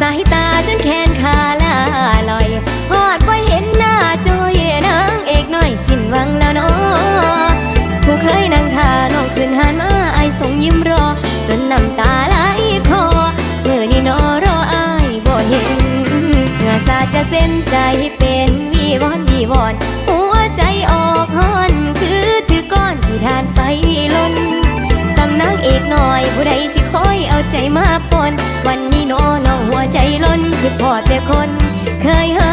สายตาจนแขนขาลาลอยพอดว่เห็นหน้าจอยนางเอกน้อยสิ้นหวังแล้วเนาะผู้เคยนั่งทาน้องขึ้นหานมาไอายส่งยิ้มรอ จนน้ำตาไหลคอเมื่อนี่นอรออายบ่เห็นเหงื่อสาดจะเส้นใจเป็นวีวอนวีวอน หัวใจออกฮอนคือถือก้อนที่ทานไฟลนสำนักเอกหน่อยผู้ใดสิคอยเอาใจมาปนวันนี้นอ พอแต่คนเคยเห